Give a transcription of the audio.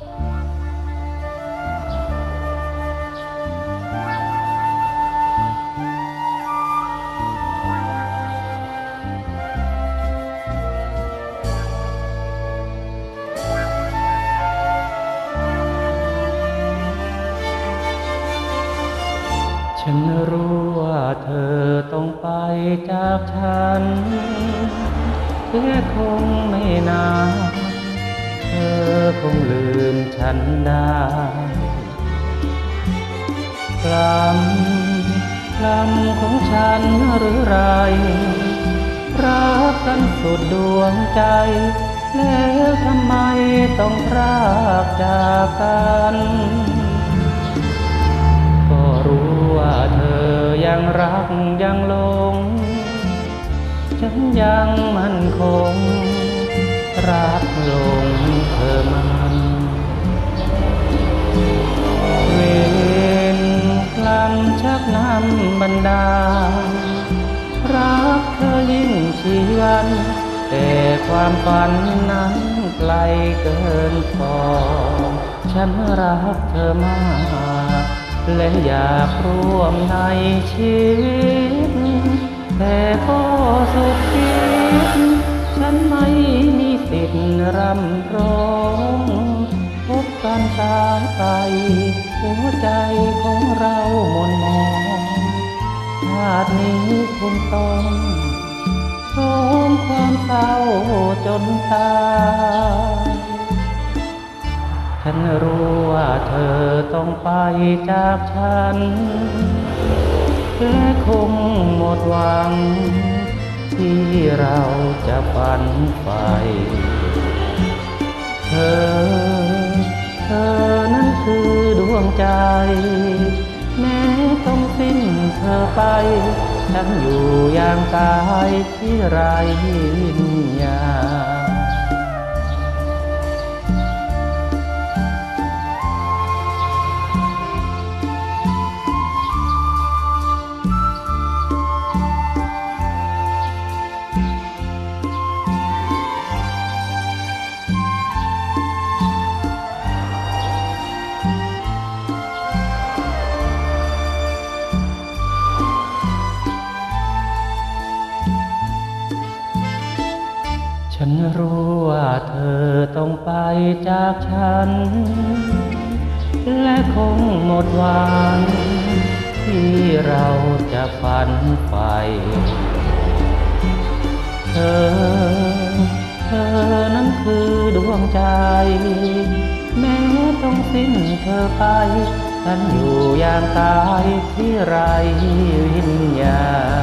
ฉันรู้ว่าเธอต้องไปจากฉันและคงไม่นาน เธอคงลืมฉันได้กลำกลำของฉันหรือไร รักกันสุดดวงใจ แล้วทำไมต้องพรากจากกัน ก็รู้ว่าเธอยังรักยังหลง ฉันยังมั่นคง รักลง นบันดาลรักเธอยิ่งชีวันแต่ความฝันนั้นไกลเกินพอฉันรักเธอมาก และอยากร่วมในชีวิต แต่ก็สุดคิดฉันไม่มีสิทธิ์รำร้องพบกันสาไปหัวใจของเราหมน ชาตินี้คงต้องทมความเศร้าจนตายฉันรู้ว่าเธอต้องไปจากฉัน และคงหมดหวัง ที่เราจะฝันไป ไปฉันอยู่อย่างตายที่ไรวิญญา ฉันรู้ว่าเธอต้องไปจากฉัน และคงหมดหวังที่เราจะฝันไป เธอ เธอนั้นคือดวงใจ แม้ต้องสิ้นเธอไป ฉันอยู่อย่างตายที่ไรวิญญาณ